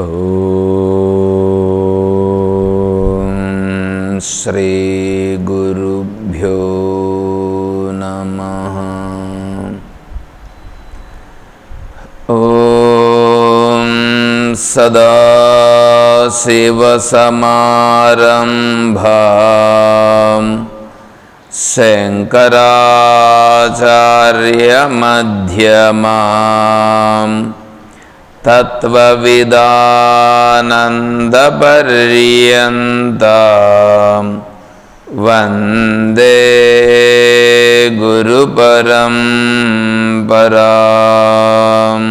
ॐ श्रीगुरुभ्यो नमः। ॐ सदाशिवसमारम्भाम्। शङ्कराचार्यमध्यमाम् तत्त्वविदानन्दपर्यन्तां वन्दे गुरुपरं पराम्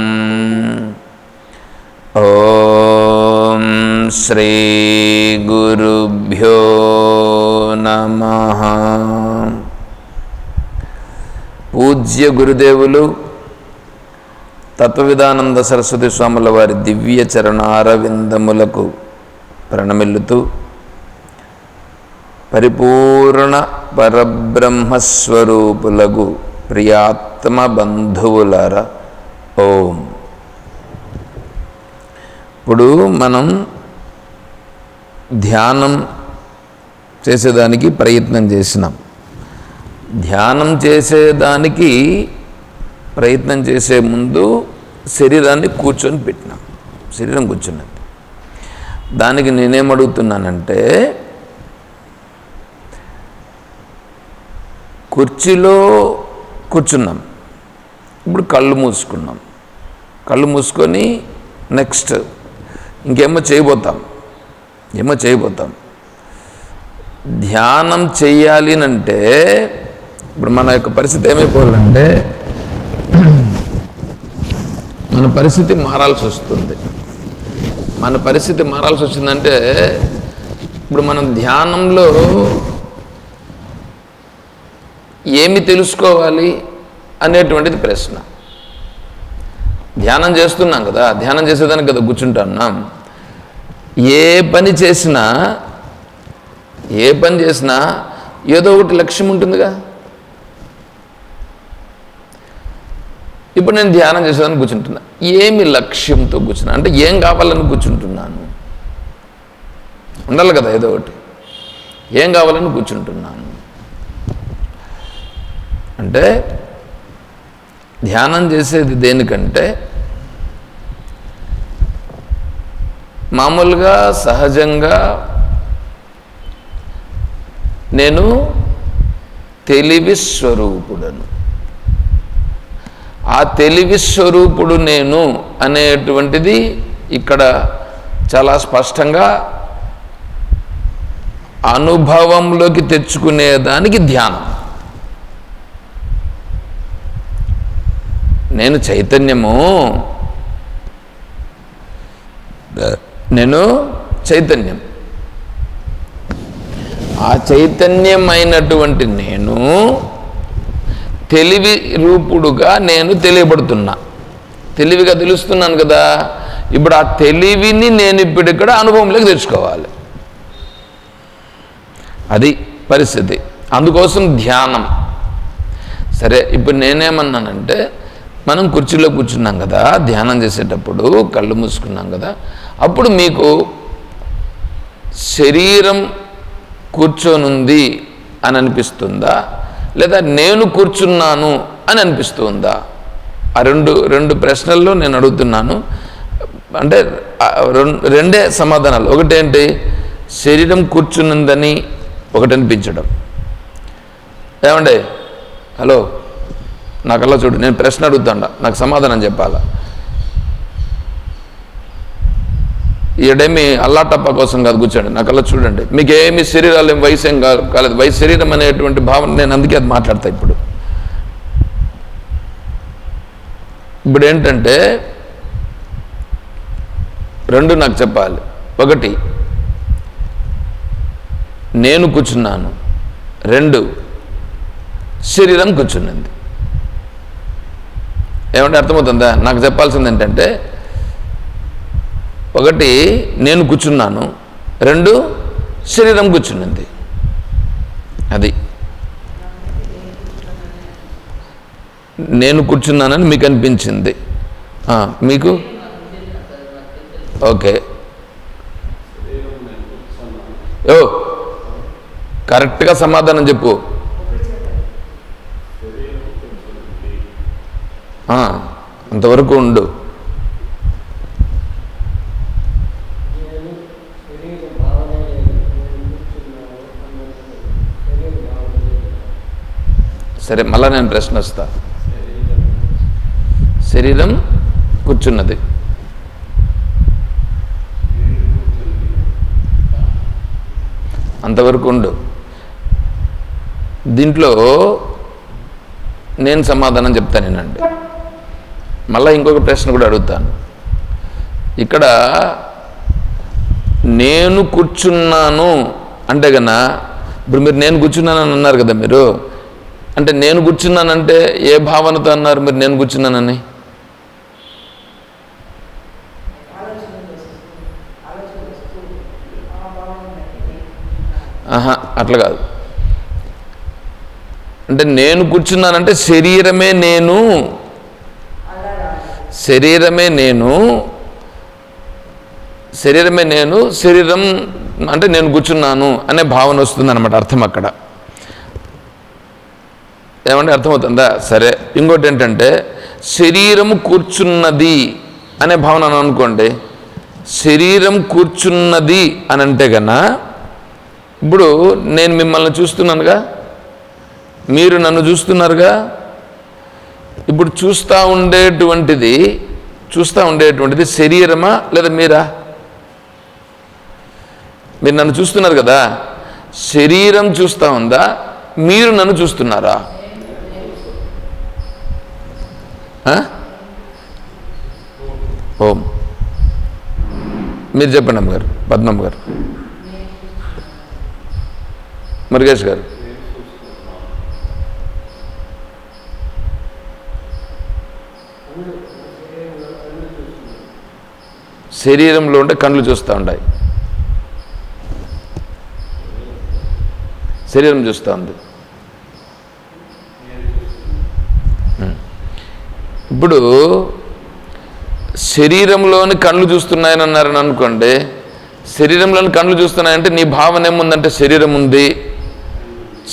ॐ श्रीगुरुभ्यो नमः పూజ్య గురుదేవులు తత్వవిధానంద సరస్వతి స్వాముల వారి దివ్య చరణారవిందములకు ప్రణమిల్లుతూ పరిపూర్ణ పరబ్రహ్మస్వరూపులకు ప్రియాత్మ బంధువులర ఓం. ఇప్పుడు మనం ధ్యానం చేసేదానికి ప్రయత్నం చేసినాం. ధ్యానం చేసేదానికి ప్రయత్నం చేసే ముందు శరీరాన్ని కూర్చొని పెట్టినాం. శరీరం కూర్చున్నది. దానికి నేనేం అడుగుతున్నానంటే కుర్చీలో కూర్చున్నాం. ఇప్పుడు కళ్ళు మూసుకున్నాం. కళ్ళు మూసుకొని నెక్స్ట్ ఇంకేమో చేయబోతాం. ఏమో చేయబోతాం. ధ్యానం చేయాలి అంటే ఇప్పుడు మన యొక్క పరిస్థితి ఏమైపోవాలంటే మన పరిస్థితి మారాల్సి వస్తుంది. మన పరిస్థితి మారాల్సి వచ్చిందంటే ఇప్పుడు మనం ధ్యానంలో ఏమి తెలుసుకోవాలి అనేటువంటిది ప్రశ్న. ధ్యానం చేస్తున్నాం కదా ధ్యానం చేసేదానికి కదా కూర్చుంటున్నాం. ఏ పని చేసినా ఏ పని చేసినా ఏదో ఒకటి లక్ష్యం ఉంటుందిగా. ఇప్పుడు నేను ధ్యానం చేసేదాన్ని కూర్చుంటున్నా. ఏమి లక్ష్యంతో కూర్చున్నా? అంటే ఏం కావాలని కూర్చుంటున్నాను? ఉండాలి కదా ఏదో ఒకటి. ఏం కావాలని కూర్చుంటున్నాను? అంటే ధ్యానం చేసేది దేనికంటే మామూలుగా సహజంగా నేను తెలివి స్వరూపుడను. ఆ తెలివి స్వరూపుడు నేను అనేటువంటిది ఇక్కడ చాలా స్పష్టంగా అనుభవంలోకి తెచ్చుకునేదానికి ధ్యానం. నేను చైతన్యము. నేను చైతన్యం. ఆ చైతన్యమైనటువంటి నేను తెలివి రూపుడుగా నేను తెలియబడుతున్నా. తెలివిగా తెలుస్తున్నాను కదా. ఇప్పుడు ఆ తెలివిని నేను ఇప్పుడు ఇక్కడ అనుభవంలోకి తెచ్చుకోవాలి. అది పరిస్థితి. అందుకోసం ధ్యానం. సరే ఇప్పుడు నేనేమన్నానంటే మనం కుర్చీలో కూర్చున్నాం కదా ధ్యానం చేసేటప్పుడు కళ్ళు మూసుకున్నాం కదా అప్పుడు మీకు శరీరం కూర్చొనుంది అని అనిపిస్తుందా? లేదా నేను కూర్చున్నాను అని అనిపిస్తూ ఉందా? ఆ రెండు రెండు ప్రశ్నల్లో నేను అడుగుతున్నాను. అంటే రెండే సమాధానాలు. ఒకటేంటి శరీరం కూర్చున్నదని ఒకటి అనిపించడం. ఏమండి? హలో? నాకల్లా చూడు నేను ప్రశ్న అడుగుతాడా. నాకు సమాధానం చెప్పాలా? ఈడేమి అల్లాటప్ప కోసం కాదు కూర్చోండి. నాకల్లా చూడండి. మీకు ఏమి శరీరాలు ఏం వయసు ఏం కాలేదు. వయసు శరీరం అనేటువంటి భావన నేను అందుకే అది మాట్లాడతా ఇప్పుడు. ఇప్పుడు ఏంటంటే రెండు నాకు చెప్పాలి. ఒకటి నేను కూర్చున్నాను. రెండు శరీరం కూర్చున్నది ఏమంటే అర్థమవుతుందా? నాకు చెప్పాల్సింది ఏంటంటే ఒకటి నేను కూర్చున్నాను. రెండు శరీరం కూర్చున్నది అది. నేను కూర్చున్నానని మీకు అనిపించింది. మీకు? ఓకే. ఓ కరెక్ట్గా సమాధానం చెప్పు. అంతవరకు ఉండు నేను శరీర భావన లేదు నేను కూర్చున్నాను అన్నది శరీర భావన లేదు సరే మళ్ళా నేను ప్రశ్న వస్తా. శరీరం కూర్చున్నది. అంతవరకు ఉండు. దీంట్లో నేను సమాధానం చెప్తాను నేనండి మళ్ళీ ఇంకొక ప్రశ్న కూడా అడుగుతాను. ఇక్కడ నేను కూర్చున్నాను అంటే కన్నా ఇప్పుడు మీరు నేను కూర్చున్నానని అన్నారు కదా మీరు అంటే నేను కూర్చున్నానంటే ఏ భావనతో అన్నారు మీరు నేను కూర్చున్నానని? ఆహా అట్లా కాదు. అంటే నేను కూర్చున్నానంటే శరీరమే నేను శరీరమే నేను శరీరమే నేను శరీరం అంటే నేను కూర్చున్నాను అనే భావన వస్తుంది అనమాట అర్థం అక్కడ. ఏమంటే అర్థమవుతుందా? సరే ఇంకోటి ఏంటంటే శరీరము కూర్చున్నది అనే భావన అని అనుకోండి. శరీరం కూర్చున్నది అని అంటే కన్నా ఇప్పుడు నేను మిమ్మల్ని చూస్తున్నానుగా మీరు నన్ను చూస్తున్నారుగా ఇప్పుడు చూస్తూ ఉండేటువంటిది చూస్తూ ఉండేటువంటిది శరీరమా లేదా మీరా? మీరు నన్ను చూస్తున్నారు కదా శరీరం చూస్తూ ఉందా మీరు నన్ను చూస్తున్నారా ఆ? ఓం. మీరు చెప్పండి అమ్మగారు పద్మమ్మ గారు. మురుగేష్ గారు. శరీరంలో ఉండే కళ్ళు చూస్తూ ఉంటాయి శరీరం చూస్తూ ఉంది. ఇప్పుడు శరీరంలోని కళ్ళు చూస్తున్నాయని అన్నారని అనుకోండి శరీరంలోని కళ్ళు చూస్తున్నాయంటే నీ భావన ఏముందంటే శరీరం ఉంది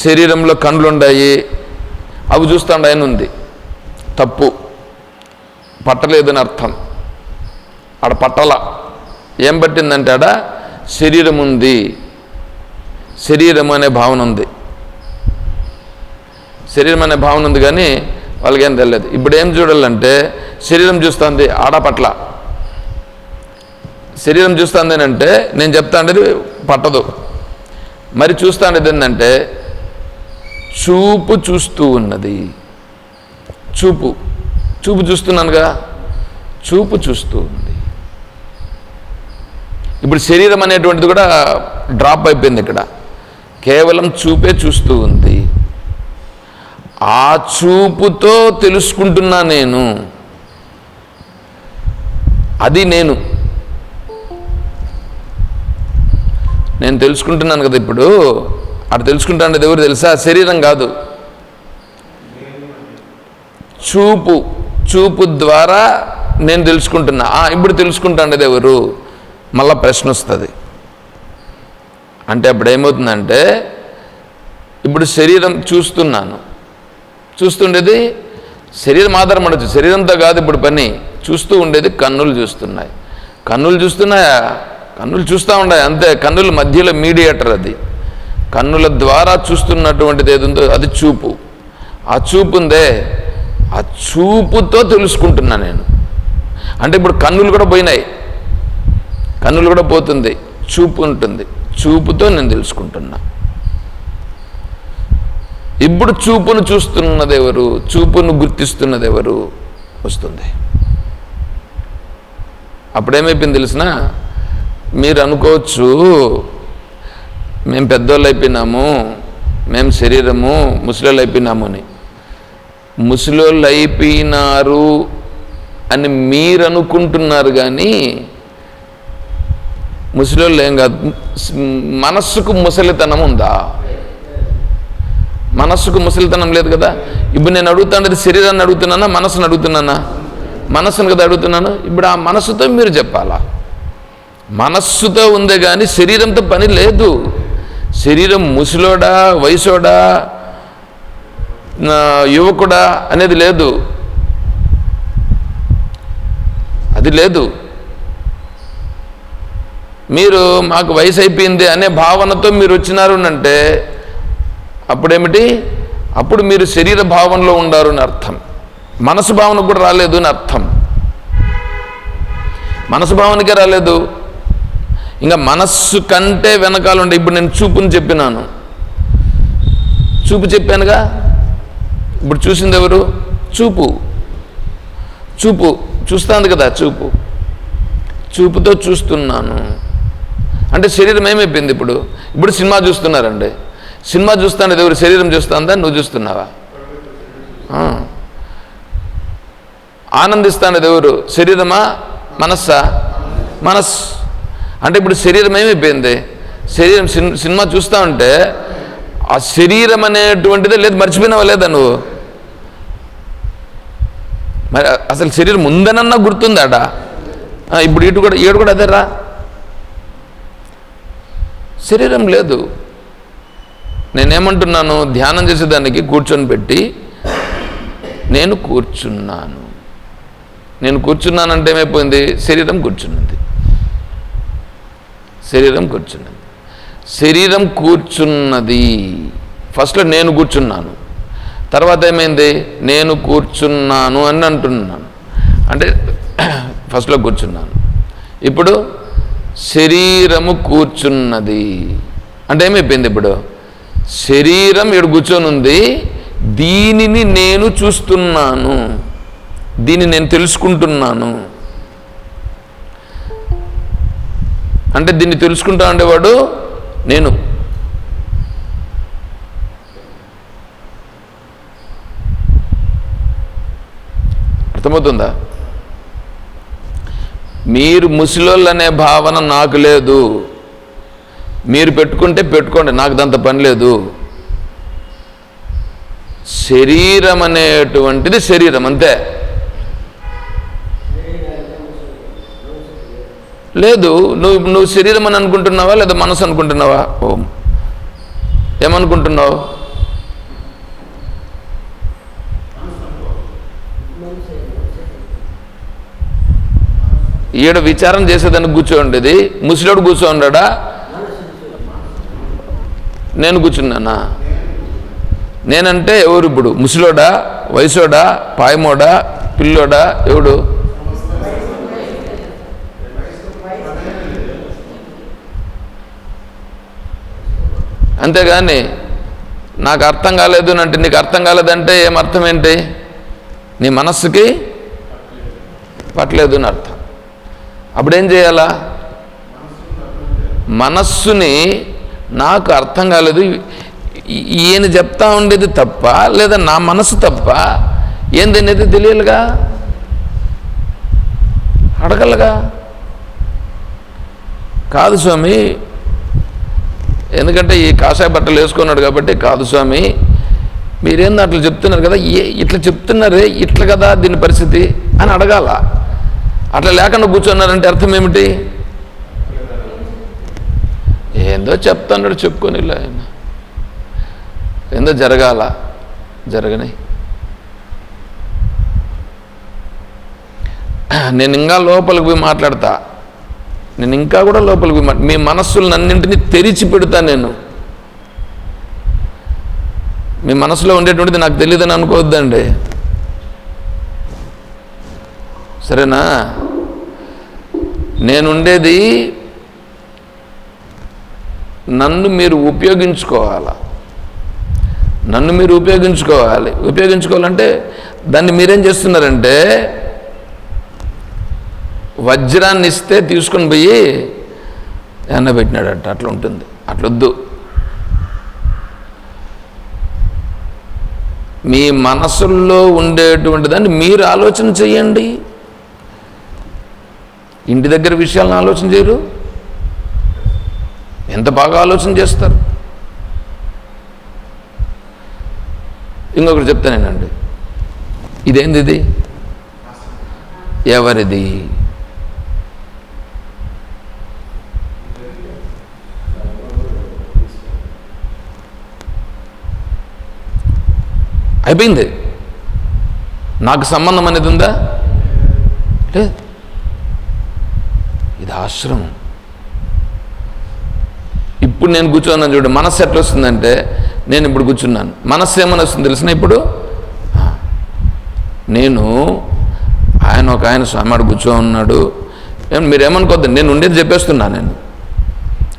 శరీరంలో కండ్లు ఉన్నాయి అవి చూస్తుండయని ఉంది. తప్పు. పట్టలేదని అర్థం. ఆడ పట్టల. ఏం పట్టిందంటే ఆడ శరీరం ఉంది. శరీరం అనే భావన ఉంది. శరీరం అనే భావన ఉంది కానీ వాళ్ళకి ఏం తెలియదు. ఇప్పుడు ఏం చూడాలంటే శరీరం చూస్తుంది ఆడపట్ల శరీరం చూస్తుంది అంటే నేను చెప్తా ఉండేది పట్టదు. మరి చూస్తా ఉండేది ఏంటంటే చూపు చూస్తూ ఉన్నది. చూపు. చూపు చూస్తున్నానుగా చూపు చూస్తూ ఉంది. ఇప్పుడు శరీరం అనేటువంటిది కూడా డ్రాప్ అయిపోయింది ఇక్కడ. కేవలం చూపే చూస్తూ ఉంది. ఆ చూపుతో తెలుసుకుంటున్నా నేను. అది నేను. నేను తెలుసుకుంటున్నాను కదా ఇప్పుడు. అక్కడ తెలుసుకుంటాను ఎవరు తెలుసా? శరీరం కాదు. చూపు చూపు ద్వారా నేను తెలుసుకుంటున్నా. ఆ, ఇప్పుడు తెలుసుకుంటాను ఎవరు మళ్ళా ప్రశ్న వస్తుంది. అంటే అప్పుడు ఏమవుతుందంటే ఇప్పుడు శరీరం చూస్తున్నాను. చూస్తుండేది శరీరం ఆధారం పడచ్చు శరీరంతో కాదు ఇప్పుడు పని. చూస్తూ ఉండేది కన్నులు చూస్తున్నాయి. కన్నులు చూస్తున్నాయా కన్నులు చూస్తూ ఉన్నాయి అంతే కన్నుల మధ్యలో మీడియేటర్ అది. కన్నుల ద్వారా చూస్తున్నటువంటిది ఏది ఉందో అది చూపు. ఆ చూపు ఉందే ఆ చూపుతో తెలుసుకుంటున్నా నేను. అంటే ఇప్పుడు కన్నులు కూడా పోయినాయి. కన్నులు కూడా పోతుంది. చూపు ఉంటుంది. చూపుతో నేను తెలుసుకుంటున్నా. ఇప్పుడు చూపును చూస్తున్నదెవరు? చూపును గుర్తిస్తున్నది ఎవరు వస్తుంది. అప్పుడేమైపోయింది తెలిసిన? మీరు అనుకోవచ్చు మేము పెద్దోళ్ళు అయిపోయినాము మేము శరీరము ముసలోళ్ళు అయిపోయినాము అని. ముసలోళ్ళు అయిపోయినారు అని మీరు అనుకుంటున్నారు కానీ ముసలోళ్ళు ఏం కాదు మనస్సుకు ముసలితనం ఉందా మనస్సుకు ముసలితనం లేదు కదా? ఇప్పుడు నేను అడుగుతాను శరీరాన్ని అడుగుతున్నానా మనసును అడుగుతున్నానా? మనసును కదా అడుగుతున్నాను? ఇప్పుడు ఆ మనసుతో మీరు చెప్పాలా? మనస్సుతో ఉందే కానీ శరీరంతో పని లేదు. శరీరం ముసిలోడా వయసోడా యువకుడా అనేది లేదు. అది లేదు. మీరు మాకు వయసు అయిపోయింది అనే భావనతో మీరు వచ్చినారు అంటే అప్పుడేమిటి? అప్పుడు మీరు శరీర భావంలో ఉండారు అని అర్థం. మనసు భావన కూడా రాలేదు అని అర్థం. మనసు భావనకే రాలేదు. ఇంకా మనస్సు కంటే వెనకాల ఉండే ఇప్పుడు నేను చూపుని చెప్పినాను. చూపు చెప్పానుగా? ఇప్పుడు చూసింది ఎవరు? చూపు. చూపు. చూస్తాను కదా చూపు. చూపుతో చూస్తున్నాను. అంటే శరీరం ఏమైపోయింది ఇప్పుడు? ఇప్పుడు సినిమా చూస్తున్నారండి. సినిమా చూస్తాను ఎవరు శరీరం చూస్తుందా? నువ్వు చూస్తున్నావా? ఆనందిస్తాను ఎవరు శరీరమా? మనస్సా? మనస్ అంటే ఇప్పుడు శరీరం ఏమైపోయింది? శరీరం సిన్- సినిమా చూస్తా ఉంటే ఆ శరీరం అనేటువంటిదే లేదు మర్చిపోయినావా లేదా నువ్వు? మరి అసలు శరీరం ఉందనన్నా గుర్తుందాట ఇప్పుడు ఇటు కూడా ఏడు కూడా అదేరా? శరీరం లేదు. నేనేమంటున్నాను? ధ్యానం చేసేదానికి కూర్చొని పెట్టి నేను కూర్చున్నాను. నేను కూర్చున్నానంటే ఏమైపోయింది? శరీరం కూర్చున్నది. శరీరం కూర్చున్నది. శరీరం కూర్చున్నది. ఫస్ట్లో నేను కూర్చున్నాను. తర్వాత ఏమైంది? నేను కూర్చున్నాను అని అంటున్నాను. అంటే ఫస్ట్లో కూర్చున్నాను. ఇప్పుడు శరీరము కూర్చున్నది. అంటే ఏమైపోయింది ఇప్పుడు? శరీరం ఇక్కడ కూర్చొని ఉంది దీనిని నేను చూస్తున్నాను. దీన్ని నేను తెలుసుకుంటున్నాను. అంటే దీన్ని తెలుసుకుంటా ఉండేవాడు నేను. అర్థమవుతుందా? మీరు ముసలోళ్ళు అనే భావన నాకు లేదు. మీరు పెట్టుకుంటే పెట్టుకోండి నాకు దంత పని లేదు. శరీరం అనేటువంటిది శరీరం అంతే. లేదు నువ్వు నువ్వు శరీరం అని అనుకుంటున్నావా లేదా మనసు అనుకుంటున్నావా? ఓం. ఏమనుకుంటున్నావు? ఈడ విచారం చేసేదానికి కూర్చోండేది ముసలోడు కూర్చోండా నేను కూర్చున్నానా? నేనంటే ఎవరు ఇప్పుడు? ముసిలోడా? వయసోడా? పాయమోడా? పిల్లోడా? ఎవడు? అంతేగాని నాకు అర్థం కాలేదు అంటే నీకు అర్థం కాలేదంటే ఏం అర్థం ఏంటి? నీ మనస్సుకి పట్టలేదు అని అర్థం. అప్పుడేం చేయాలా? మనస్సుని నాకు అర్థం కాలేదు. ఈయన చెప్తా ఉండేది తప్ప లేదా నా మనసు తప్ప ఏందనేది తెలియాలిగా అడగలగా? కాదు స్వామి ఎందుకంటే ఈ కాషాయ బట్టలు వేసుకున్నాడు కాబట్టి కాదు స్వామి మీరేంది అట్లా చెప్తున్నారు కదా? ఏ ఇట్లా చెప్తున్నారే ఇట్లా కదా దీని పరిస్థితి అని అడగాల. అట్లా లేకుండా కూర్చున్నారంటే అర్థం ఏమిటి? ఏందో చెప్తున్నాడు చెప్పుకొని ఆయన. ఏందో జరగాల జరగని. నేను ఇంకా లోపలికి పోయి మాట్లాడతా. నేను ఇంకా కూడా లోపలికి పోయి మీ మనస్సులను అన్నింటినీ తెరిచి పెడతా నేను. మీ మనసులో ఉండేటువంటిది నాకు తెలియదని అనుకోవద్దండి. సరేనా? నేనుండేది నన్ను మీరు ఉపయోగించుకోవాలా? నన్ను మీరు ఉపయోగించుకోవాలి. ఉపయోగించుకోవాలంటే దాన్ని మీరేం చేస్తున్నారంటే వజ్రాన్ని ఇస్తే తీసుకొని పోయి ఎండబెట్టినాడట అట్లా ఉంటుంది. అట్లొద్దు. మీ మనసుల్లో ఉండేటువంటి దాన్ని మీరు ఆలోచన చేయండి. ఇంటి దగ్గర విషయాలను ఆలోచన చేయరు. ఎంత బాగా ఆలోచన చేస్తారు? ఇంకొకటి చెప్తానేనండి ఇదేంది ఇది? ఎవరిది? అయిపోయింది. నాకు సంబంధం అనేది ఉందా? లేదు. ఇది ఆశ్రమం. ఇప్పుడు నేను కూర్చున్నాను చూడు మనస్సు ఎట్లా వస్తుందంటే నేను ఇప్పుడు కూర్చున్నాను. మనస్సు ఏమని వస్తుంది తెలిసిన ఇప్పుడు? నేను ఆయన ఒక ఆయన స్వామి కూర్చో ఉన్నాడు మీరేమనుకోద్దు నేను ఉండేది చెప్పేస్తున్నా నేను.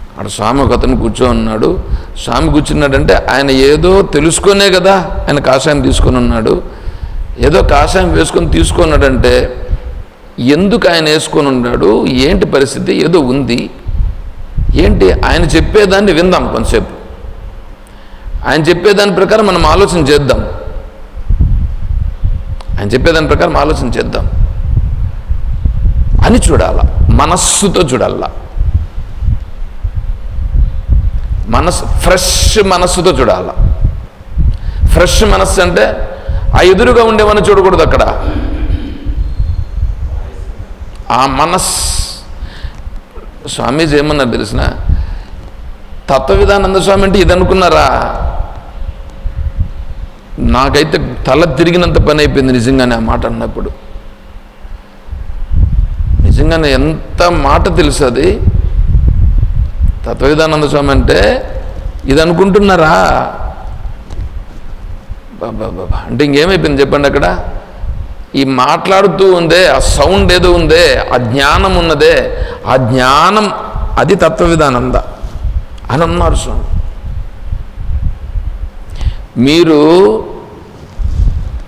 అక్కడ స్వామి ఒక అతను కూర్చో ఉన్నాడు స్వామి కూర్చున్నాడంటే ఆయన ఏదో తెలుసుకునే కదా ఆయన కాషాయం తీసుకొని ఉన్నాడు. ఏదో కాషాయం వేసుకొని తీసుకున్నాడంటే ఎందుకు ఆయన వేసుకొని ఉన్నాడు? ఏంటి పరిస్థితి? ఏదో ఉంది. ఏంటి? ఆయన చెప్పేదాన్ని విందాం కొంతసేపు ఆయన చెప్పేదాని ప్రకారం మనం ఆలోచన చేద్దాం. ఆయన చెప్పేదాని ప్రకారం ఆలోచన చేద్దాం. అని చూడాల. మనస్సుతో చూడాల. మనస్సు ఫ్రెష్ మనస్సుతో చూడాల. ఫ్రెష్ మనస్సు అంటే ఆ ఎదురుగా ఉండేవన్నీ చూడకూడదు అక్కడ. ఆ మనస్ స్వామీజీ ఏమన్నారు తెలిసిన? తత్వవిధానంద స్వామి అంటే ఇది అనుకున్నారా నాకైతే తల తిరిగినంత పని అయిపోయింది నిజంగానే ఆ మాట అన్నప్పుడు. నిజంగానే ఎంత మాట తెలుసు అది తత్వవిధానంద స్వామి అంటే ఇది అనుకుంటున్నారా బాబా అంటే ఇంకేమైపోయింది చెప్పండి అక్కడ? ఈ మాట్లాడుతూ ఉందే ఆ సౌండ్ ఏదో ఉందే ఆ జ్ఞానం ఉన్నదే ఆ జ్ఞానం అది తత్వవిధానంద అని అన్నారు స్వామి. మీరు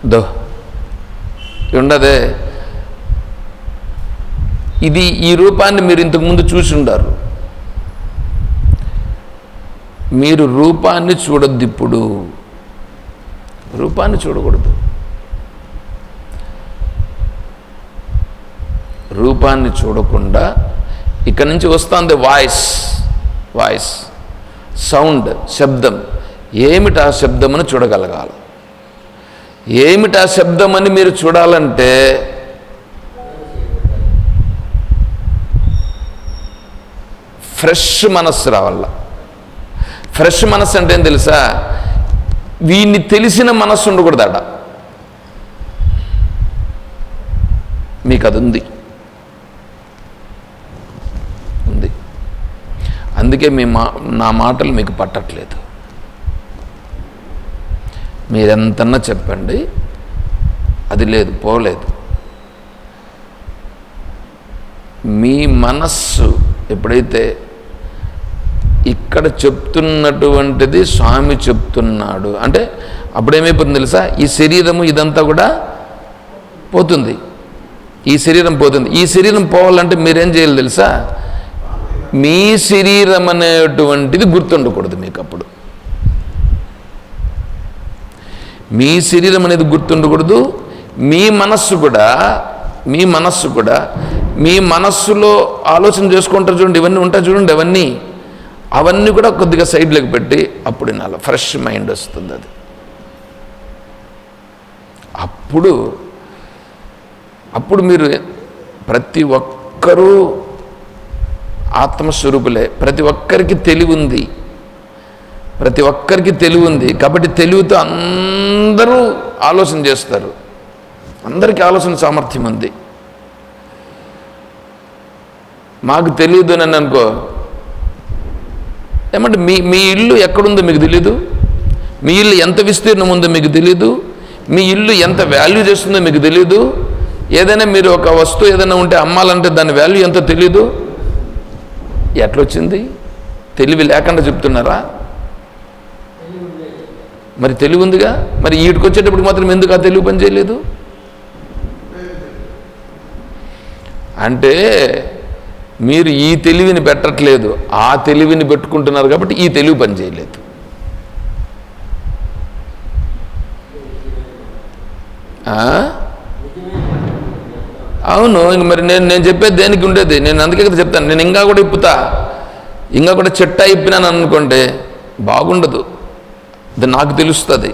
దో ఉండదే ఇది ఈ రూపాన్ని మీరు ఇంతకుముందు చూసి ఉండారు. మీరు రూపాన్ని చూడొద్దు ఇప్పుడు. రూపాన్ని చూడకూడదు. రూపాన్ని చూడకుండా ఇక్కడి నుంచి వస్తుంది వాయిస్ వాయిస్ సౌండ్ శబ్దం. ఏమిటి ఆ శబ్దమని చూడగలగాలి? ఏమిటి ఆ శబ్దమని మీరు చూడాలంటే ఫ్రెష్ మనస్సు రావాల. ఫ్రెష్ మనస్సు అంటే ఏం తెలుసా? వీన్ని తెలిసిన మనస్సు ఉండకూడదు మీకు అది ఉంది అందుకే మీ మా నా మాటలు మీకు పట్టట్లేదు. మీరెంతన్నా చెప్పండి అది లేదు పోలేదు. మీ మనస్సు ఎప్పుడైతే ఇక్కడ చెప్తున్నటువంటిది స్వామి చెప్తున్నాడు అంటే అప్పుడేమైపోతుంది తెలుసా? ఈ శరీరము ఇదంతా కూడా పోతుంది. ఈ శరీరం పోతుంది. ఈ శరీరం పోవాలంటే మీరేం చేయాలి తెలుసా? మీ శరీరం అనేటువంటిది గుర్తుండకూడదు మీకు అప్పుడు మీ శరీరం అనేది గుర్తుండకూడదు మీ మనస్సు కూడా మీ మనస్సు కూడా మీ మనస్సులో ఆలోచన చేసుకుంటారు చూడండి ఇవన్నీ ఉంటాయి చూడండి అవన్నీ. అవన్నీ కూడా కొద్దిగా సైడ్లోకి పెట్టి అప్పుడు నాలో ఫ్రెష్ మైండ్ వస్తుంది అది. అప్పుడు అప్పుడు మీరు ప్రతి ఒక్కరూ ఆత్మస్వరూపులే. ప్రతి ఒక్కరికి తెలివి ఉంది ప్రతి ఒక్కరికి తెలివి ఉంది కాబట్టి తెలివితో అందరూ ఆలోచన చేస్తారు. అందరికీ ఆలోచన సామర్థ్యం ఉంది. మాకు తెలియదు అని అనుకో. ఏమంటే మీ మీ ఇల్లు ఎక్కడుందో మీకు తెలీదు. మీ ఇల్లు ఎంత విస్తీర్ణం ఉందో మీకు తెలీదు. మీ ఇల్లు ఎంత వాల్యూ చేస్తుందో మీకు తెలీదు. ఏదైనా మీరు ఒక వస్తువు ఏదైనా ఉంటే అమ్మాలంటే దాని వాల్యూ ఎంతో తెలీదు. ఎట్లొచ్చింది? తెలివి లేకుండా చెప్తున్నారా? మరి తెలివి ఉందిగా మరి వీటికి వచ్చేటప్పుడు మాత్రం ఎందుకు ఆ తెలివి పని చేయలేదు? అంటే మీరు ఈ తెలివిని పెట్టట్లేదు ఆ తెలివిని పెట్టుకుంటున్నారు కాబట్టి ఈ తెలివి పని చేయలేదు. ఆ? అవును ఇంక మరి నేను నేను చెప్పేది దేనికి ఉండేది? నేను అందుకే కదా చెప్తాను. నేను ఇంకా కూడా ఇప్పుతా. ఇంకా కూడా చెట్ట ఇప్పినాను అనుకోండి బాగుండదు. అది నాకు తెలుస్తుంది.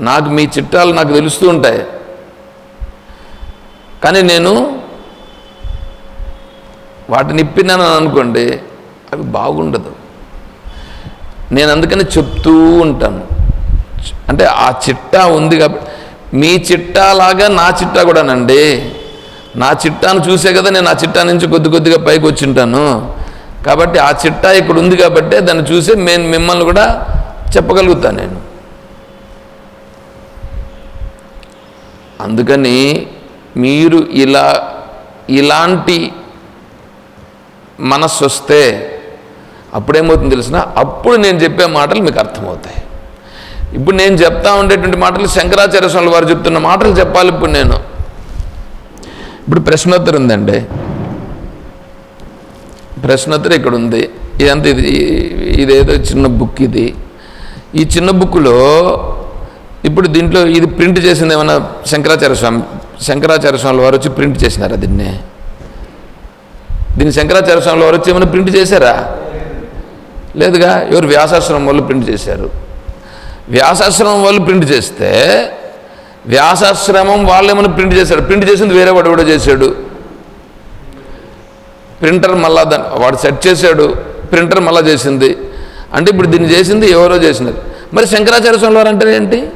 నాకు మీ చిట్టాలు నాకు తెలుస్తూ ఉంటాయి. కానీ నేను వాటిని ఇప్పినాను అనుకోండి అవి బాగుండదు. నేను అందుకని చెప్తూ ఉంటాను. అంటే ఆ చిట్టా ఉంది కాబట్టి మీ చిట్టాలాగా నా చిట్టా కూడానండి. నా చిట్టాను చూసే కదా నేను ఆ చిట్టా నుంచి కొద్ది కొద్దిగా పైకి వచ్చింటాను. కాబట్టి ఆ చిట్టా ఇక్కడ ఉంది కాబట్టి దాన్ని చూసి నేను మిమ్మల్ని కూడా చెప్పగలుగుతాను నేను. అందుకని మీరు ఇలా ఇలాంటి మనస్సు వస్తే అప్పుడేమవుతుంది తెలిసిన? అప్పుడు నేను చెప్పే మాటలు మీకు అర్థమవుతాయి. ఇప్పుడు నేను చెప్తా ఉండేటువంటి మాటలు శంకరాచార్య స్వామి వారు చెప్తున్న మాటలు చెప్పాలి ఇప్పుడు నేను. ఇప్పుడు ప్రశ్నోత్తరం ఉందండి. ప్రశ్నోత్తరం ఇక్కడ ఉంది. ఇదంతా ఇది ఇదేదో చిన్న బుక్ ఇది. ఈ చిన్న బుక్లో ఇప్పుడు దీంట్లో ఇది ప్రింట్ చేసింది ఏమన్నా శంకరాచార్య స్వామి శంకరాచార్య స్వామి వారు వచ్చి ప్రింట్ చేసినారా దీన్ని? దీన్ని శంకరాచార్య స్వామి వారు వచ్చి ఏమైనా ప్రింట్ చేశారా? లేదుగా ఎవరు వ్యాసాశ్రమం వాళ్ళు ప్రింట్ చేశారు. వ్యాసాశ్రమం వాళ్ళు ప్రింట్ చేస్తే వ్యాసాశ్రమం వాళ్ళు ఏమైనా ప్రింట్ చేశాడు ప్రింట్ చేసింది వేరే వాడు కూడా చేశాడు. ప్రింటర్ మళ్ళా దాన్ని వాడు సెట్ చేశాడు ప్రింటర్ మళ్ళా చేసింది. అంటే ఇప్పుడు దీన్ని చేసింది ఎవరో చేసినది. మరి శంకరాచార్య స్వామి వారు అంటే ఏంటి?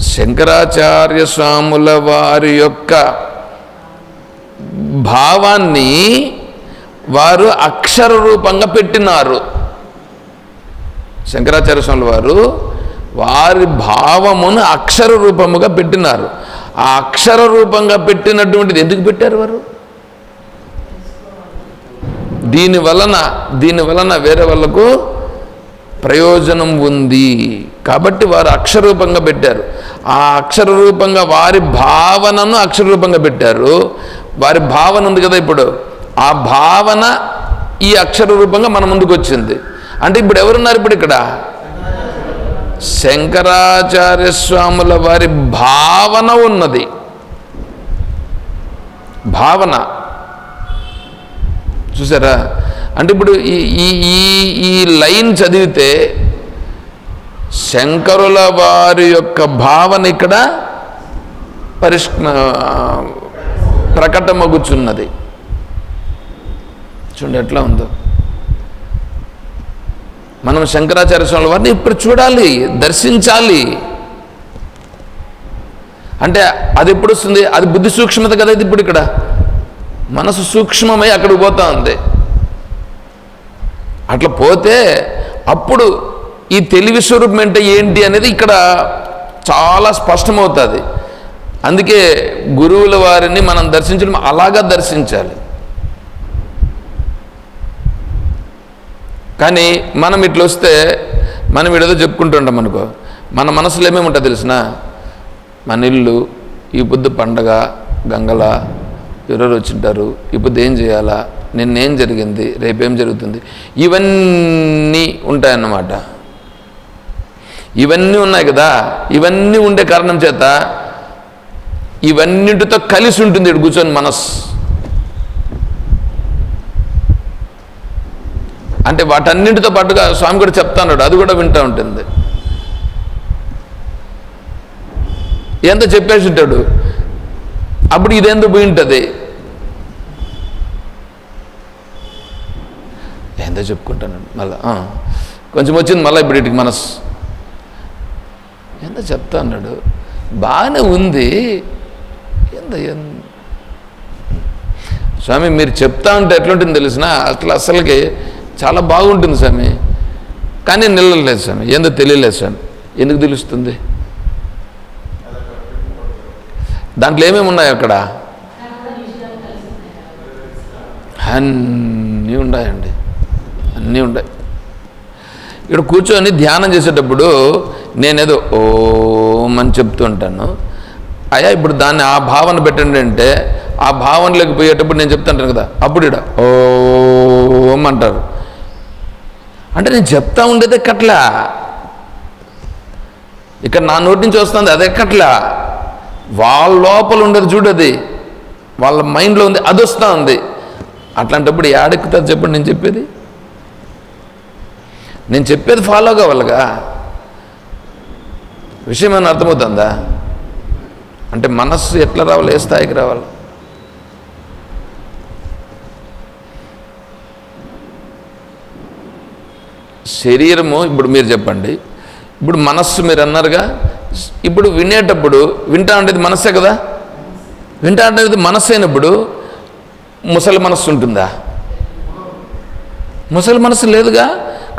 శంకరాచార్య స్వాముల వారి యొక్క భావాన్ని వారు అక్షర రూపంగా పెట్టినారు. శంకరాచార్య స్వాముల వారు వారి భావమును అక్షర రూపముగా పెట్టినారు. ఆ అక్షర రూపంగా పెట్టినటువంటిది ఎందుకు పెట్టారు వారు? దీని వలన దీని వలన వేరే వాళ్ళకు ప్రయోజనం ఉంది. కాబట్టి వారు అక్షరూపంగా పెట్టారు. ఆ అక్షర రూపంగా వారి భావనను అక్షర రూపంగా పెట్టారు. వారి భావన ఉంది కదా ఇప్పుడు. ఆ భావన ఈ అక్షర రూపంగా మన ముందుకు వచ్చింది. అంటే ఇప్పుడు ఎవరున్నారు ఇప్పుడు ఇక్కడ? శంకరాచార్య స్వాముల వారి భావన ఉన్నది. భావన. చూసారా? అంటే ఇప్పుడు ఈ ఈ ఈ ఈ లైన్ చదివితే శంకరుల వారి యొక్క భావన ఇక్కడ పరిష్ ప్రకటమగుచున్నది. చూడండి ఎట్లా ఉందో. మనం శంకరాచార్య స్వామి వారిని ఇప్పుడు చూడాలి దర్శించాలి. అంటే అది ఎప్పుడు వస్తుంది? అది బుద్ధి సూక్ష్మత కదా ఇది ఇప్పుడు ఇక్కడ. మనసు సూక్ష్మమై అక్కడికి పోతా ఉంది. అట్లా పోతే అప్పుడు ఈ తెలివి స్వరూపం అంటే ఏంటి అనేది ఇక్కడ చాలా స్పష్టమవుతుంది. అందుకే గురువుల వారిని మనం దర్శించడం అలాగా దర్శించాలి. కానీ మనం ఇట్లా వస్తే మనం ఏదో చెప్పుకుంటుంటాం అనుకో. మన మనసులో ఏమేమి ఉంటుంది తెలిసిన? మన ఇల్లు ఈ పొద్దు పండగ గంగల ఎవరెవరు వచ్చింటారు ఈ పొద్దు ఏం చేయాలా? నిన్నేం జరిగింది? రేపేం జరుగుతుంది? ఇవన్నీ ఉంటాయన్నమాట. ఇవన్నీ ఉన్నాయి కదా? ఇవన్నీ ఉండే కారణం చేత ఇవన్నిటితో కలిసి ఉంటుంది ఇటు కూర్చొని మనస్సు. అంటే వాటన్నింటితో పాటుగా స్వామి కూడా చెప్తాడు అది కూడా వింటూ ఉంటుంది. ఎంత చెప్పేసి ఉంటాడు? అప్పుడు ఇదేందో పోయి ఉంటుంది ఏందో చెప్పుకుంటానండి మళ్ళా కొంచెం వచ్చింది మళ్ళీ ఇప్పుడు ఇటుకి మనసు. ఎంత చెప్తా అన్నాడు. బాగానే ఉంది. ఎంత స్వామి మీరు చెప్తా ఉంటే ఎట్లుంటుంది తెలిసిన అట్లా అసలుకి చాలా బాగుంటుంది స్వామి. కానీ నిల్లలేదు స్వామి. ఏందో తెలియలేదు స్వామి. ఎందుకు తెలుస్తుంది? దాంట్లో ఏమేమి ఉన్నాయి అక్కడ? అన్నీ ఉన్నాయండి. అన్నీ ఉన్నాయి. ఇక్కడ కూర్చొని ధ్యానం చేసేటప్పుడు నేనేదో ఓం అని చెప్తూ ఉంటాను. అయ్యా ఇప్పుడు దాన్ని ఆ భావన పెట్టండి అంటే ఆ భావనలోకి పోయేటప్పుడు నేను చెప్తుంటాను కదా. అప్పుడు ఇక్కడ ఓం అంటారు. అంటే నేను చెప్తా ఉండేది ఎక్కట్లా? ఇక్కడ నా నోటి నుంచి వస్తుంది అది ఎక్కట్లా? వాళ్ళ లోపల ఉండేది చూడది వాళ్ళ మైండ్లో ఉంది అది వస్తూ ఉంది. అట్లాంటప్పుడు ఏడెక్కుతుంది చెప్పండి నేను చెప్పేది? నేను చెప్పేది ఫాలో కావాలిగా? విషయం ఏమైనా అర్థమవుతుందా? అంటే మనస్సు ఎట్లా రావాలి ఏ స్థాయికి రావాలి? శరీరము ఇప్పుడు మీరు చెప్పండి. ఇప్పుడు మనస్సు మీరు అన్నారుగా ఇప్పుడు వినేటప్పుడు వింటా ఉండేది మనస్సే కదా? వింటా ఉండేది మనస్సు అయినప్పుడు ముసలి మనస్సు ఉంటుందా? ముసలి మనస్సు లేదుగా?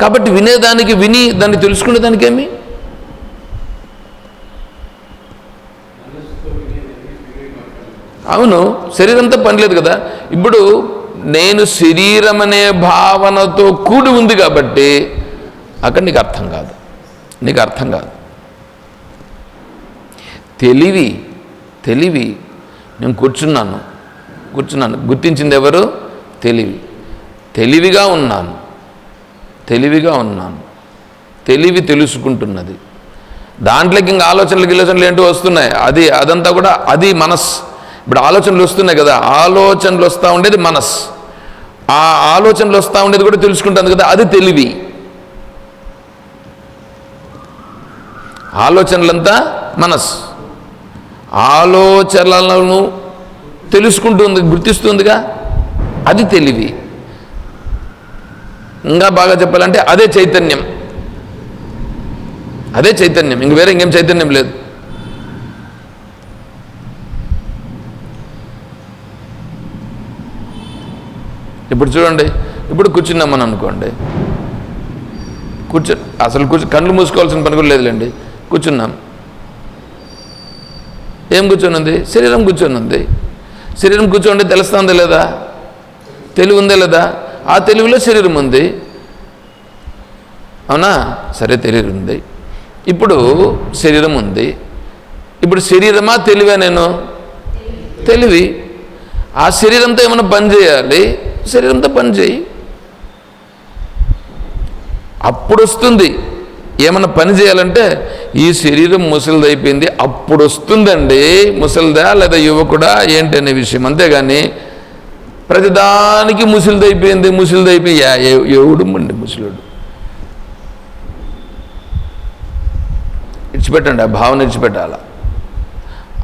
కాబట్టి వినేదానికి విని దాన్ని తెలుసుకునే దానికేమి అవును శరీరంతో పని లేదు కదా? ఇప్పుడు నేను శరీరం అనే భావనతో కూడి ఉంది కాబట్టి అక్కడ నీకు అర్థం కాదు. నీకు అర్థం కాదు. తెలివి తెలివి. నేను కూర్చున్నాను. కూర్చున్నాను. గుర్తించింది ఎవరు? తెలివి. తెలివిగా ఉన్నాను. తెలివిగా ఉన్నాను. తెలివి తెలుసుకుంటున్నది. దాంట్లోకి ఇంకా ఆలోచనలు గిలోచనలు ఏంటో వస్తున్నాయి. అది అదంతా కూడా అది మనస్. ఇప్పుడు ఆలోచనలు వస్తున్నాయి కదా ఆలోచనలు వస్తూ ఉండేది మనస్. ఆ ఆలోచనలు వస్తూ ఉండేది కూడా తెలుసుకుంటుంది కదా అది తెలివి. ఆలోచనలంతా మనస్. ఆలోచనలను తెలుసుకుంటుంది గుర్తిస్తుందిగా అది తెలివి. ఇంకా బాగా చెప్పాలంటే అదే చైతన్యం. అదే చైతన్యం. ఇంక వేరే ఇంకేం చైతన్యం లేదు. ఇప్పుడు చూడండి ఇప్పుడు కూర్చున్నామని అనుకోండి. కూర్చో అసలు కూర్చు కళ్ళు మూసుకోవాల్సిన పని కూడా లేదులేండి. కూర్చున్నాం. ఏం కూర్చొని ఉంది శరీరం కూర్చొని ఉంది శరీరం కూర్చోండి తెలుస్తుందా లేదా? తెలివి ఉందా లేదా? ఆ తెలివిలో శరీరం ఉంది. అవునా? సరే తెలివి ఉంది ఇప్పుడు శరీరం ఉంది. ఇప్పుడు శరీరమా తెలివా నేను? తెలివి. ఆ శరీరంతో ఏమైనా పని చేయాలి? శరీరంతో పని చేయి. అప్పుడు వస్తుంది. ఏమైనా పని చేయాలంటే ఈ శరీరం ముసలిదైపోయింది అప్పుడు వస్తుందండి. ముసలిదా లేదా యువకుడా ఏంటి అనే విషయం. అంతేగాని ప్రతిదానికి ముసలిది అయిపోయింది ముసలిది అయిపోయి ఎవడు మండి ముసలుడు? ఇచ్చిపెట్టండి ఆ భావన ఇచ్చిపెట్టాల.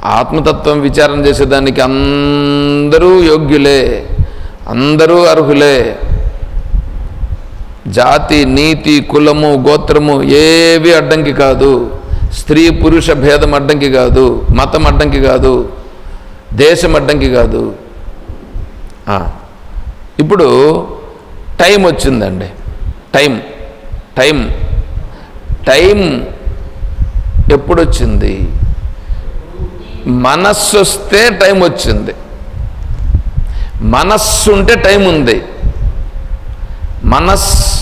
ఆత్మతత్వం విచారం చేసేదానికి అందరూ యోగ్యులే. అందరూ అర్హులే. జాతి నీతి కులము గోత్రము ఏవి అడ్డంకి కాదు. స్త్రీ పురుష భేదం అడ్డంకి కాదు. మతం అడ్డంకి కాదు. దేశం అడ్డంకి కాదు. ఇప్పుడు టైం వచ్చిందండి. టైం. టైం. టైం ఎప్పుడు వచ్చింది మనస్సు వస్తే టైం వచ్చింది. మనస్సు ఉంటే టైం ఉంది. మనస్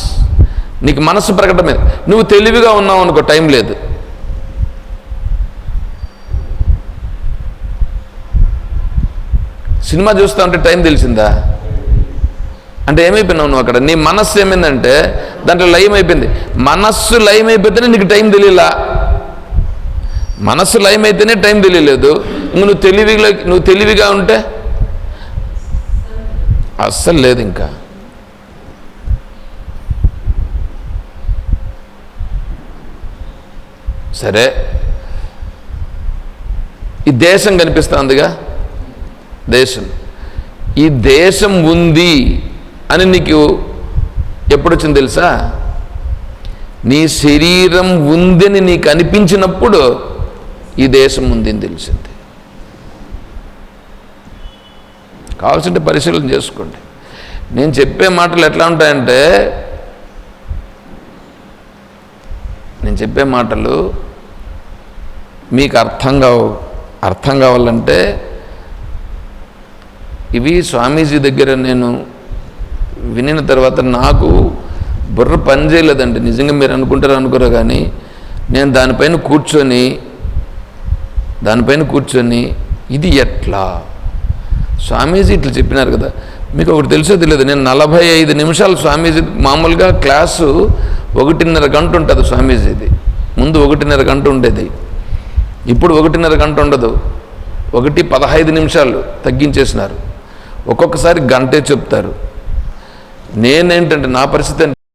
నీకు మనస్సు ప్రకటమే నువ్వు తెలివిగా ఉన్నావు అనుకో టైం లేదు. సినిమా చూస్తా ఉంటే టైం తెలిసిందా? అంటే ఏమైపోయినావు నువ్వు అక్కడ? నీ మనస్సు ఏమైందంటే దాంట్లో లయం అయిపోయింది. మనస్సు లయం అయిపోతేనే నీకు టైం తెలియలా. మనస్సు లయం అయితేనే టైం తెలియలేదు. ఇంక నువ్వు తెలివిగా నువ్వు తెలివిగా ఉంటే అస్సలు లేదు ఇంకా. సరే. ఈ దేశం కనిపిస్తుందిగా? దేశం. ఈ దేశం ఉంది అని నీకు ఎప్పుడు వచ్చింది తెలుసా? నీ శరీరం ఉందని నీకు అనిపించినప్పుడు ఈ దేశం ఉంది అని తెలిసింది. కావాల్సింటే పరిశీలన చేసుకోండి. నేను చెప్పే మాటలు ఎట్లా ఉంటాయంటే నేను చెప్పే మాటలు మీకు అర్థం కావు అర్థం కావాలంటే ఇవి స్వామీజీ దగ్గర నేను వినిన తర్వాత నాకు బుర్ర పని చేయలేదండి. నిజంగా మీరు అనుకుంటారు అనుకోరు కానీ నేను దానిపైన కూర్చొని దానిపైన కూర్చొని ఇది ఎట్లా? స్వామీజీ ఇట్లా చెప్పినారు కదా. మీకు ఒకటి తెలుసో తెలియదు నేను నలభై ఐదు నిమిషాలు స్వామీజీ మామూలుగా క్లాసు ఒకటిన్నర గంట ఉంటుంది స్వామీజీది. ముందు ఒకటిన్నర గంట ఉండేది. ఇప్పుడు ఒకటిన్నర గంట ఉండదు. ఒకటి పదహైదు నిమిషాలు తగ్గించేసినారు. ఒక్కొక్కసారి గంటే చెప్తారు. నేనేంటంటే నా పరిస్థితి